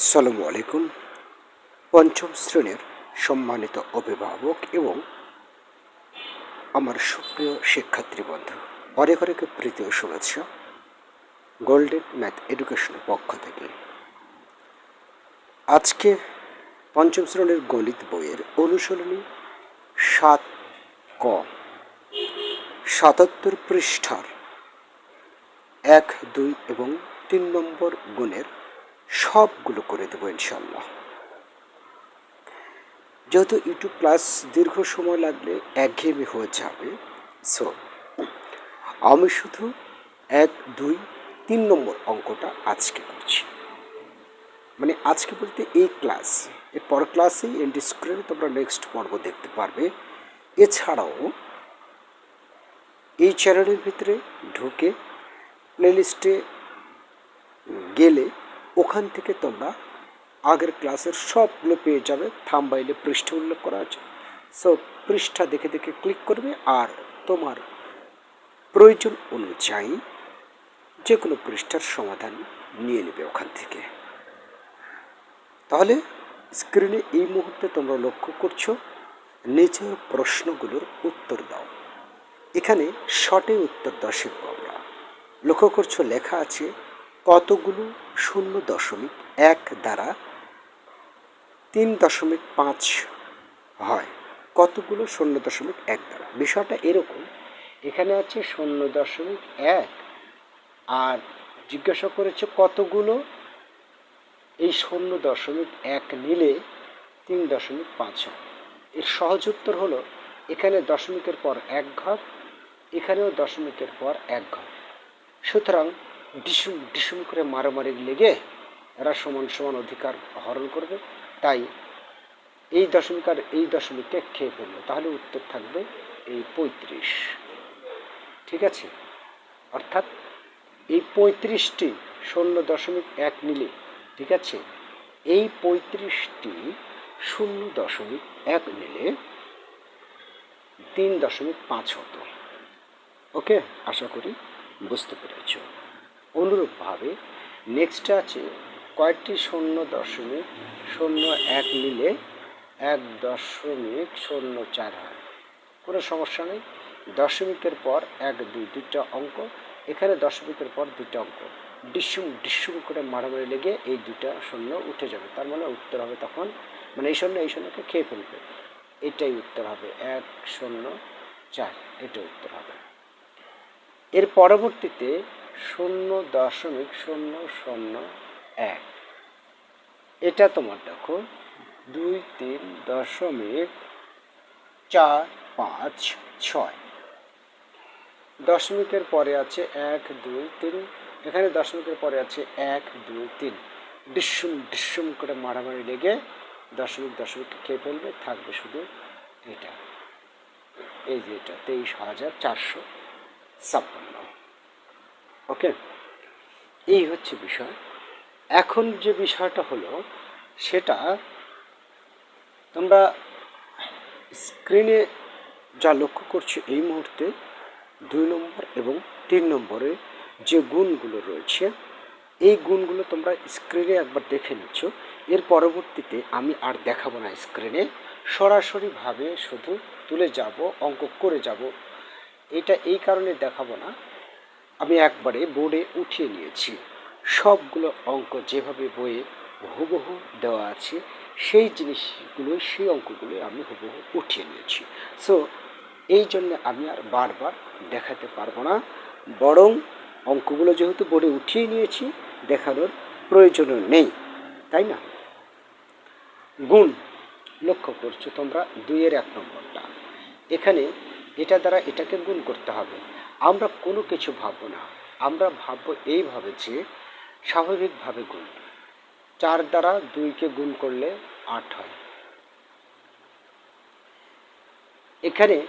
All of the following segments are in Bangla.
আসসালামু আলাইকুম। পঞ্চম শ্রেণির সম্মানিত অভিভাবক এবং আমার সুপ্রিয় শিক্ষার্থী বন্ধু অনেক অনেক প্রীতি ও শুভেচ্ছা। গোল্ডেন ম্যাথ এডুকেশনের পক্ষ থেকে। আজকে পঞ্চম শ্রেণির গণিত বইয়ের অনুশীলনী সাত ক। সাতাত্তর পৃষ্ঠার এক, দুই এবং তিন নম্বর গুণের সবগুলো করে দেবো ইনশাল্লাহ যেহেতু ইউটিউব ক্লাস দীর্ঘ সময় লাগলে একঘেয়েমি হয়ে যাবে সো আমি শুধু এক, দুই, তিন নম্বর অঙ্কটা আজকে করছি। মানে আজকে বলতে এই ক্লাস, এর পর ক্লাসেই এন্ড স্ক্রিনে তোমরা নেক্সট পর্ব দেখতে পারবে। এছাড়াও, এই চ্যানেলের ভিতরে ঢুকে প্লেলিস্টে গেলে ওখান থেকে তোমরা আগের ক্লাসের সবগুলো পেয়ে যাবে। থামবাইলে পৃষ্ঠা উল্লেখ করা আছে। সো পৃষ্ঠা দেখে দেখে ক্লিক করবে আর তোমার প্রয়োজন অনুযায়ী যে কোনো পৃষ্ঠার সমাধান নিয়ে নেবে ওখান থেকে। তাহলে স্ক্রিনে এই মুহূর্তে তোমরা লক্ষ্য করছ নিচের প্রশ্নগুলোর উত্তর দাও। এখানে শর্টে উত্তর দেওয়া আমরা। লক্ষ্য করছ লেখা আছে কতগুলো শূন্য দশমিক এক দ্বারা তিন দশমিক পাঁচ হয়? কতগুলো শূন্য দশমিক এক দ্বারা? বিষয়টা এরকম, এখানে আছে শূন্য দশমিক এক, আর জিজ্ঞাসা করেছে কতগুলো? এই শূন্য দশমিক এক নিলে তিন দশমিক পাঁচ হয়। এর সহজ উত্তর হলো, এখানে দশমিকের পর এক ঘর, এখানেও দশমিকের পর এক ঘর। সুতরাং ডিসুম ডিসুম করে মারামারি লেগে এরা সমান সমান অধিকার হরণ করবে। তাই এই দশমিক আর এই দশমিককে খেয়ে ফেলবে। তাহলে উত্তর থাকবে এই পঁয়ত্রিশ। ঠিক আছে? অর্থাৎ এই পঁয়ত্রিশটি শূন্য দশমিক এক নিলে, ঠিক আছে? এই পঁয়ত্রিশটি শূন্য দশমিক এক নিলে তিন দশমিক পাঁচ হতো। ওকে? আশা করি বুঝতে পেরেছ। অনুরূপভাবে নেক্সট আছে কয়েকটি শূন্য দশমিক শূন্য এক নিলে এক দশমিক শূন্য চার হয়। কোনো সমস্যা নেই। দশমিকের পর এক, দুই, দুইটা অঙ্ক। এখানে দশমিকের পর দুইটা অঙ্ক। ডিসুম ডিসুম করে মারামারি লেগে এই দুইটা শূন্য উঠে যাবে। তার মানে উত্তর হবে তখন মানে এই শূন্য, এই শূন্যকে খেয়ে ফেলবে। এটাই উত্তর হবে। এক, শূন্য, চার এটা উত্তর হবে। এর পরবর্তীতে শূন্য দশমিক শূন্য শূন্য এক। এটা তোমার দেখো, দুই তিন দশমিক চার পাঁচ ছয়। দশমিকের পরে আছে এক, দুই, তিন। এখানে দশমিকের পরে আছে এক, দুই, তিন। ডিসুম ডিসুম করে মারামারি লেগে দশমিক দশমিক খেয়ে ফেলবে? থাকবে শুধু এটা। এই যে এটা, তেইশ হাজার চারশো ছাপ্পান্ন। ওকে এই হচ্ছে বিষয়। এখন যে বিষয়টা হলো, সেটা তোমরা স্ক্রিনে যা লক্ষ্য করছ এই মুহূর্তে দুই নম্বর এবং তিন নম্বরে যে গুণগুলো রয়েছে, এই গুণগুলো তোমরা স্ক্রিনে একবার দেখে নিচ্ছ। এর পরবর্তীতে আমি আর দেখাবো না স্ক্রিনে সরাসরিভাবে শুধু তুলে যাব, অঙ্ক করে যাব। এটা এই কারণে দেখাবো না। আমি একবারে বোর্ডে উঠিয়ে নিয়েছি। সবগুলো অঙ্ক যেভাবে বইয়ে হুবহু দেওয়া আছে, সেই জিনিসগুলো, সেই অঙ্কগুলো আমি হুবহু উঠিয়ে নিয়েছি। সো এই জন্য আমি আর বারবার দেখাতে পারব না। বরং অঙ্কগুলো যেহেতু বোর্ডে উঠিয়ে নিয়েছি, দেখানোর প্রয়োজনও নেই। তাই না? গুণ লক্ষ্য করছ তোমরা, দুইয়ের এক নম্বরটা। এখানে এটা দ্বারা এটাকে গুণ করতে হবে। আমরা কোনো কিছু ভাববো না। আমরা ভাববো এইভাবে যে স্বাভাবিকভাবে গুণ। চার দ্বারা দুইকে গুণ করলে আট হয়। এখানে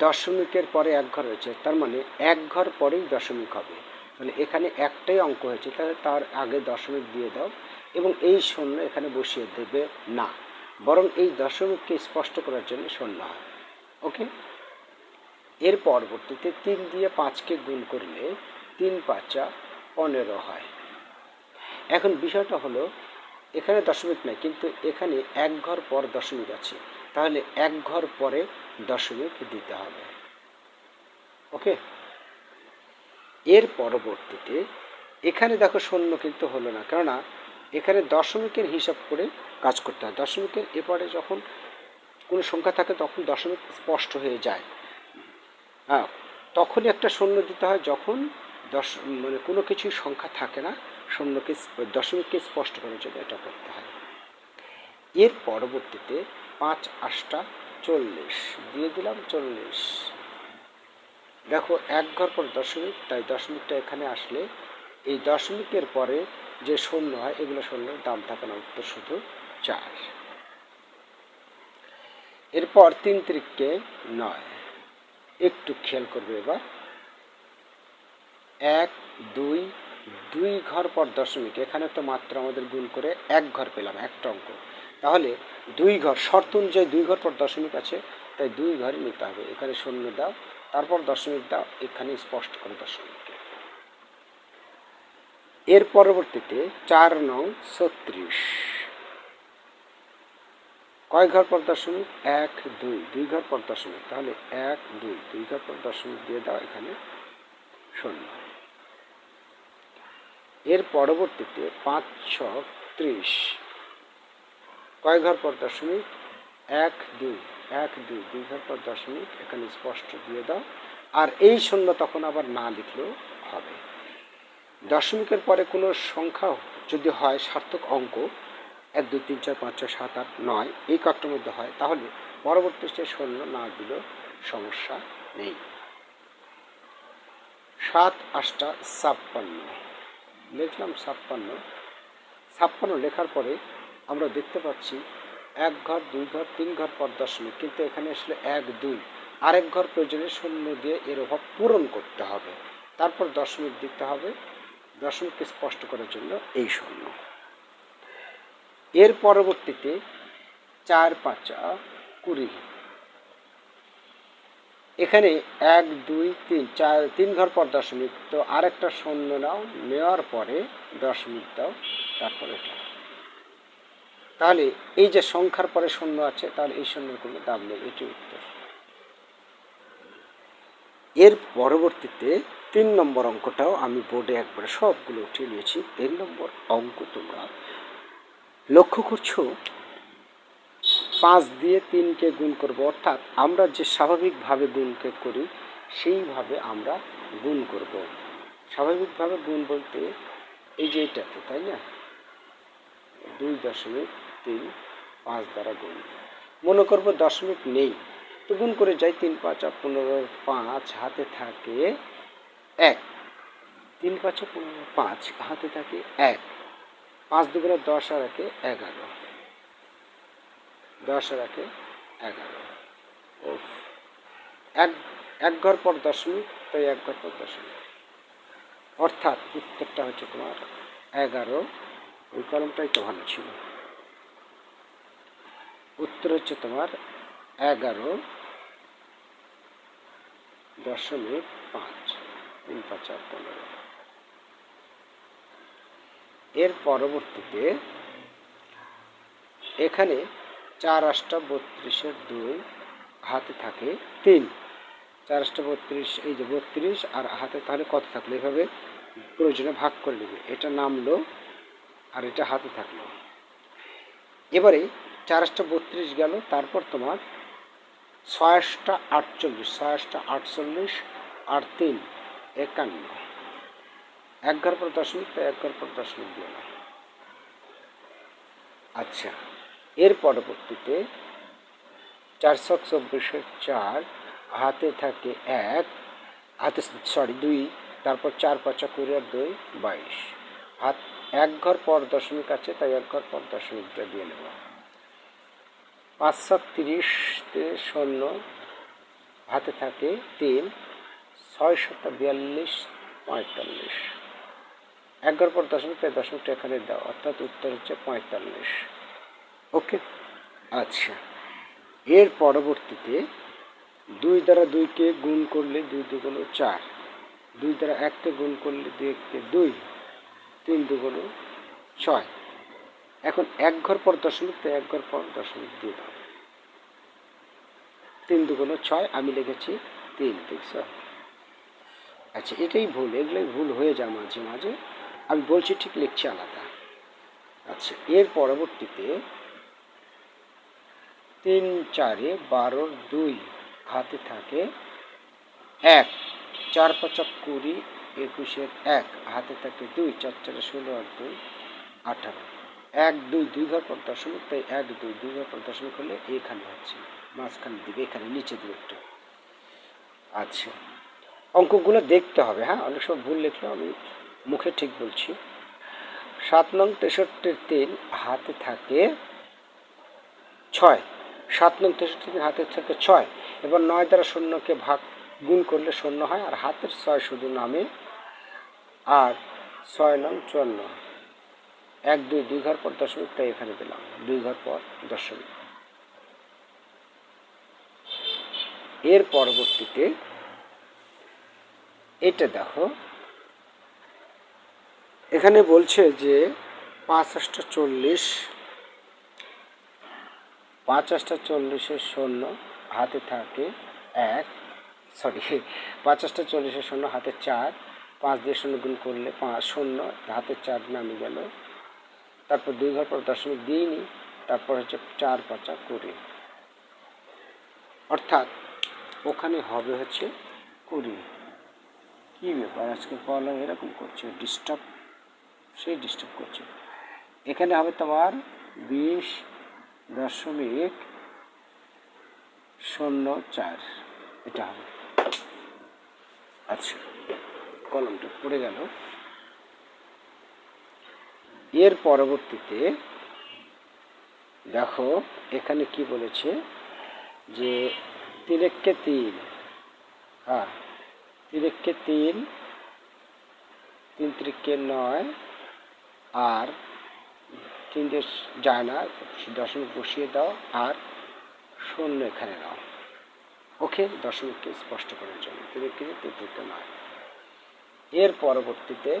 দশমিকের পরে এক ঘর হয়েছে, তার মানে এক ঘর পরেই দশমিক হবে। মানে এখানে একটাই অঙ্ক হয়েছে, তাহলে তার আগে দশমিক দিয়ে দাও এবং এই শূন্য এখানে বসিয়ে দেবে না। বরং এই দশমিককে স্পষ্ট করার জন্য শূন্য হয়। ওকে? এর পরবর্তীতে তিন দিয়ে পাঁচকে গুণ করলে তিন পাঁচা পনেরো হয়। এখন বিষয়টা হলো, এখানে দশমিক নাই, কিন্তু এখানে এক ঘর পর দশমিক আছে। তাহলে এক ঘর পরে দশমিক দিতে হবে। ওকে? এর পরবর্তীতে, এখানে দেখো শূন্য কিন্তু হলো না, কেননা এখানে দশমিকের হিসাব করে কাজ করতে হয়। দশমিকের এপারে যখন কোনো সংখ্যা থাকে, তখন দশমিক স্পষ্ট হয়ে যায়। হ্যাঁ তখনই একটা শূন্য দিতে হয় যখন দশ মানে কোনো কিছুই সংখ্যা থাকে না শূন্যকে দশমিককে স্পষ্ট করার জন্য এটা করতে হয়। এর পরবর্তীতে পাঁচ আটটা চল্লিশ, দিয়ে দিলাম চল্লিশ। দেখো, এক ঘর পর দশমিক, তাই দশমিকটা এখানে আসলে এই দশমিকের পরে যে শূন্য হয়, এগুলো শূন্যের দাম থাকে না, উত্তর শুধু চার। এরপর তিন তিরিককে নয়। একটু খেয়াল করবে এবার। এক, দুই দুই ঘর পর দশমিক এখানে তো মাত্র আমাদের গুণ করে এক ঘর পেলাম, একটা অঙ্ক। তাহলে দুই ঘর, শর্ত অনুযায়ী দুই ঘর পর দশমিক আছে, তাই দুই ঘরই নিতে হবে। এখানে শূন্য দাও, তারপর দশমিক দাও, এখানে স্পষ্ট করে দশমিককে এর পরবর্তীতে চার নং ছত্রিশ। কয় ঘর পর দশমিক এক, দুই। দুই ঘর পর দশমিক তাহলে এক, দুই। দুই ঘর পর দশমিক দিয়ে দাও এখানে শূন্য। এর পরবর্তীতে পাঁচ ছ ত্রিশ। কয় ঘর পর দশমিক এক, দুই। এক, দুই। দুই ঘর পর দশমিক এখানে স্পষ্ট দিয়ে দাও। আর এই শূন্য তখন আবার না লিখলেও হবে। দশমিকের পরে কোনো সংখ্যা যদি হয় সার্থক অঙ্ক এক, দুই, তিন, চার, পাঁচ, ছয়, সাত, আট, নয় এই কয়েকটার মধ্যে হয়, তাহলে পরবর্তী স্টেজ শূন্য না দিলেও সমস্যা নেই। সাত, আটটা, ছাপ্পান্ন। লিখলাম ছাপ্পান্ন। ছাপ্পান্ন লেখার পরে আমরা দেখতে পাচ্ছি এক ঘর, দুই ঘর, তিন ঘর পর দশমিক কিন্তু এখানে আসলে এক, দুই। আরেক ঘর প্রয়োজনে শূন্য দিয়ে এর অভাব পূরণ করতে হবে। তারপর দশমিক দিতে হবে। দশমিককে স্পষ্ট করার জন্য এই শূন্য। এর পরবর্তীতে চার পাঁচা কুড়ি। এখানে এক, দুই, তিন, চার, তিন ঘর পর দশমিক তো আরেকটা শূন্য নাও, নেওয়ার পরে দশমিক দাও, তারপরে তাহলে এই যে সংখ্যার পরে শূন্য আছে, তাহলে এই শূন্যের কোনো দাম নেই এটি উত্তর। এর পরবর্তীতে তিন নম্বর অঙ্কটাও আমি বোর্ডে একবারে সবগুলো উঠিয়ে নিয়েছি। তিন নম্বর অঙ্ক তোমরা লক্ষ্য করছ? পাঁচ দিয়ে তিনকে গুণ করব, অর্থাৎ আমরা যে স্বাভাবিকভাবে গুণকে করি, সেইভাবে আমরা গুণ করব। স্বাভাবিকভাবে গুণ বলতে এই যে এইটাতে তাই না? দুই দশমিক তিন পাঁচ দ্বারা গুণ। মনে করব দশমিক নেই, তো গুণ করে যাই, তিন পাঁচ আর পনেরো পাঁচ হাতে থাকে এক। তিন পাঁচে পনেরো পাঁচ হাতে থাকে এক। পাঁচ দুগুণে দশ আর একে এগারো। দশ আর একে এগারো। ওফ এক এক ঘর পর দশমিক তাই এক ঘর পর দশমিক অর্থাৎ উত্তরটা হচ্ছে তোমার এগারো। ওই কলমটাই তো ভালো ছিল। উত্তর হচ্ছে তোমার এগারো। দশমিক পাঁচ। তিন পাঁচ আর পনেরো। এর পরবর্তীতে এখানে চার আটটা বত্রিশের দুই হাতে থাকে তিন। চার আটটা বত্রিশ, এই যে বত্রিশ আর হাতে তাহলে কত থাকল? এভাবে প্রয়োজনে ভাগ করে নেবে। এটা নামলো আর এটা হাতে থাকল। এবারে চার আটটা বত্রিশ গেল, তারপর তোমার ছয়াশটা আটচল্লিশ ছয়াশটা আটচল্লিশ আর তিন, একান্ন। এক ঘর পর দশমিক তাই এক ঘর পর দশমিক দিয়ে না আচ্ছা এর পরবর্তীতে চারশো চব্বিশের চার, হাতে থাকে এক, হাতে সরি দুই, তারপর চার পাঁচা কুড়ি আর দুই, বাইশ। হাত এক ঘর পর দশমিক আছে, তাই এক ঘর পর দশমিকটা দিয়ে নেব। পাঁচশো তিরিশতে শূন্য হাতে থাকে তিন ছয় শত বিয়াল্লিশ, পঁয়তাল্লিশ। এক ঘর পর দশমিক, তাই দশমিকটা এখানে দাও, অর্থাৎ উত্তর হচ্ছে পঁয়তাল্লিশ। ওকে? আচ্ছা। এর পরবর্তীতে দুই দ্বারা দুইকে গুণ করলে দুই দুগুলো চার, দুই দ্বারা এককে গুণ করলে দুই এককে দুই, তিন দুগুলো ছয়। এখন এক ঘর পর দশমিক তো এক ঘর পর দশমিক দিয়ে দাও। তিন দুগুলো ছয়, আমি লিখেছি তিন দেখছ আচ্ছা এটাই ভুল, এগুলোই ভুল হয়ে যায় মাঝে মাঝে। আমি বলছি ঠিক লিখছি আলাদা। আচ্ছা এর পরবর্তীতে তিন, চারে বারোর দুই হাতে থাকে এক, চার পাঁচক কুড়ি, একুশের এক, হাতে থাকে দুই, চার, চারে ষোলো আর দুই, আঠারো। এক, দুই দুই ঘর পর দশমিক, তাই এক, দুই দুই ঘর পর দশমিক হলে এখানে হচ্ছে, মাঝখানের দিকে, এখানে নিচে একটু। আচ্ছা অঙ্কগুলো দেখতে হবে হ্যাঁ? অনেক সময় ভুল লিখলেও আমি মুখে ঠিক বলছি। সাত নং তেষট্টির তিন হাতে থাকে ছয়। সাত নং তেষট্টি তিন হাতে থাকে ছয় এবার নয় দ্বারা শূন্যকে ভাগ গুণ করলে শূন্য হয় আর হাতের ছয় শুধু নামে আর ছয় নং চুয়ান্ন। এক, দুই দুই ঘর পর দশমিকটা এখানে দিলাম দুই ঘর পর দশমিক। এর পরবর্তীতে এটা দেখো। এখানে বলছে যে পাঁচ আটটা চল্লিশ পাঁচ আটটা চল্লিশের শূন্য হাতে থাকে এক সরি পাঁচ আটটা চল্লিশের শূন্য হাতে চার, পাঁচ দিয়ে শূন্য গুণ করলে পাঁচ, শূন্য, হাতে চার নামে গেল। তারপর দুই ঘর পর দশমিক দিইনি তারপর হচ্ছে চার পাঁচা কুড়ি। অর্থাৎ ওখানে হবে হচ্ছে কুড়ি। কী ব্যাপার? আজকে কলম এরকম করছে ডিস্টার্ব সেই ডিস্টার্ব করছে। এখানে হবে তোমার বিশ দশমিক শূন্য চার। এটা হবে। আচ্ছা কলমটা পড়ে গেল। এর পরবর্তীতে দেখো, এখানে কি বলেছে যে তিরেককে তিন হ্যাঁ তিরেককে তিন তিন তিরিককে নয় আর তিন দিয়ে যায় না দশমিক বসিয়ে দাও আর শূন্য এখানে নাও। ওকে দশমিককে স্পষ্ট করার জন্য। তিরিককে তিন তিরিককে নয়। এর পরবর্তীতে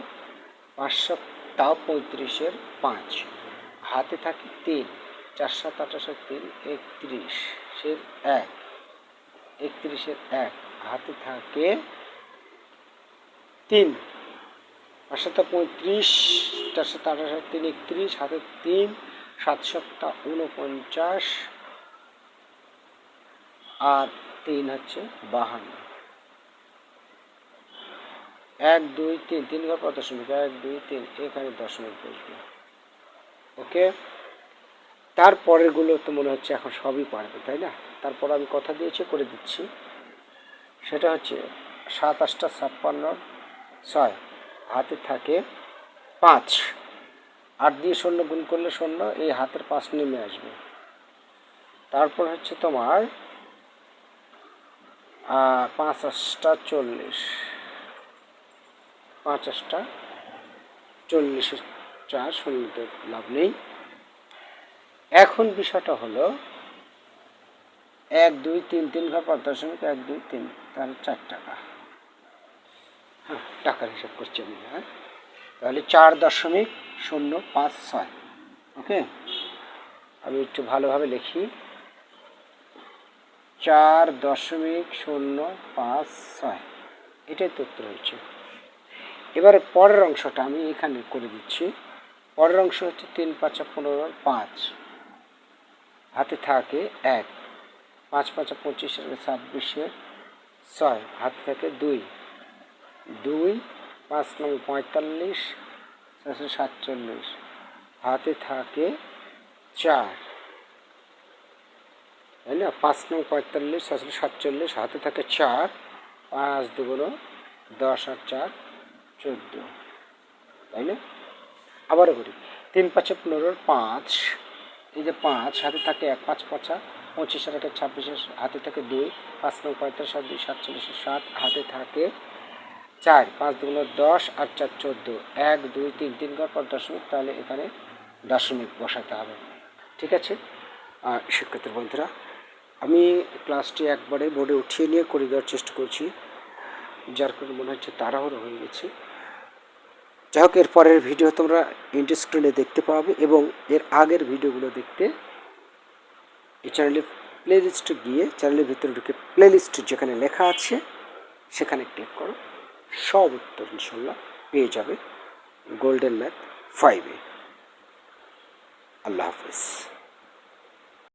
পাঁচশো তাও পঁয়ত্রিশের পাঁচ। হাতে থাকে তিন। চার সাত আঠাশো তিন একত্রিশের এক। একত্রিশের এক। হাতে থাকে তিন। পাঁচশো পঁয়ত্রিশ চারশো আঠাশো তিন একত্রিশ, হাতে তিন, সাত সপ্তাহ উনপঞ্চাশ আর তিন হচ্ছে বাহান্ন। এক, দুই, তিন তিন ঘর পর দশমিক? এক, দুই, তিন, এখানে দশমিক বসবে। ওকে? তারপরেরগুলো তো মনে হচ্ছে এখন সবই পারবে, তাই না? তারপর আমি কথা দিয়েছি, করে দিচ্ছি। সেটা হচ্ছে সাত আটটা ছাপ্পান্ন, ছয়। হাতে থাকে পাঁচ। আট দিয়ে শূন্য, গুণ করলে শূন্য, এই হাতের পাঁচ নেমে আসবে। তারপর হচ্ছে তোমার পাঁচ আটটা চল্লিশ। পাঁচ আটটা চল্লিশের চার, শূন্যতে লাভ নেই। এখন বিষয়টা হলো, এক, দুই, তিন তিন ঘর দশমিক এক, দুই, তিন, তাহলে চার টাকা। হ্যাঁ টাকার হিসাব করছি আমি হ্যাঁ? তাহলে চার দশমিক শূন্য পাঁচ ছয়, ওকে? আমি একটু ভালোভাবে লিখি। চার দশমিক শূন্য পাঁচ ছয়, এটাই তো উত্তর হচ্ছে। এবারে পরের অংশটা আমি এখানে করে দিচ্ছি। পরের অংশ হচ্ছে তিন পাঁচা পনেরো পাঁচ। হাতে থাকে এক, পাঁচ পাঁচা পঁচিশের ছাব্বিশের ছয়, হাতে থাকে দুই। দুই, পাঁচ নং পঁয়তাল্লিশ ছশো সাতচল্লিশ। হাতে থাকে চার। তাই না? পাঁচ নং পঁয়তাল্লিশ ছশো সাতচল্লিশ, হাতে থাকে চার। পাঁচ দুগুলো দশ আর চার, চোদ্দ। তাই না? আবারও করি। তিন পাঁচে পনেরোর পাঁচ। এই যে পাঁচ, হাতে থাকে এক, পাঁচ পাঁচা, পঁচিশ আর একটা হাতে থাকে দুই। পাঁচ নং পঁয়তাল্লিশ সাত দুই সাতচল্লিশের সাত, হাতে থাকে চার, পাঁচ দুগুলো দশ আর চার, চোদ্দ। এক, দুই, তিন তিন ঘর পর দশমিক, তাহলে এখানে দশমিক বসাতে হবে। ঠিক আছে? শিক্ষার্থী বন্ধুরা, আমি ক্লাসটি একবারে বোর্ডে উঠিয়ে নিয়ে করে দেওয়ার চেষ্টা করছি। যার কারণে মনে হচ্ছে তাড়াহুড়ো হয়ে গেছে। যাই হোক, এর পরের ভিডিও তোমরা ইন্টার স্ক্রিনে দেখতে পাবে এবং এর আগের ভিডিওগুলো দেখতে এই চ্যানেলের প্লে প্লেলিস্টে গিয়ে চ্যানেলের ভিতরে ঢুকে প্লেলিস্ট যেখানে লেখা আছে, সেখানে ক্লিক করো। সব উত্তর ইনশাল্লাহ পেয়ে যাবে। গোল্ডেন ম্যাথ ফাইভে আল্লাহ হাফিজ।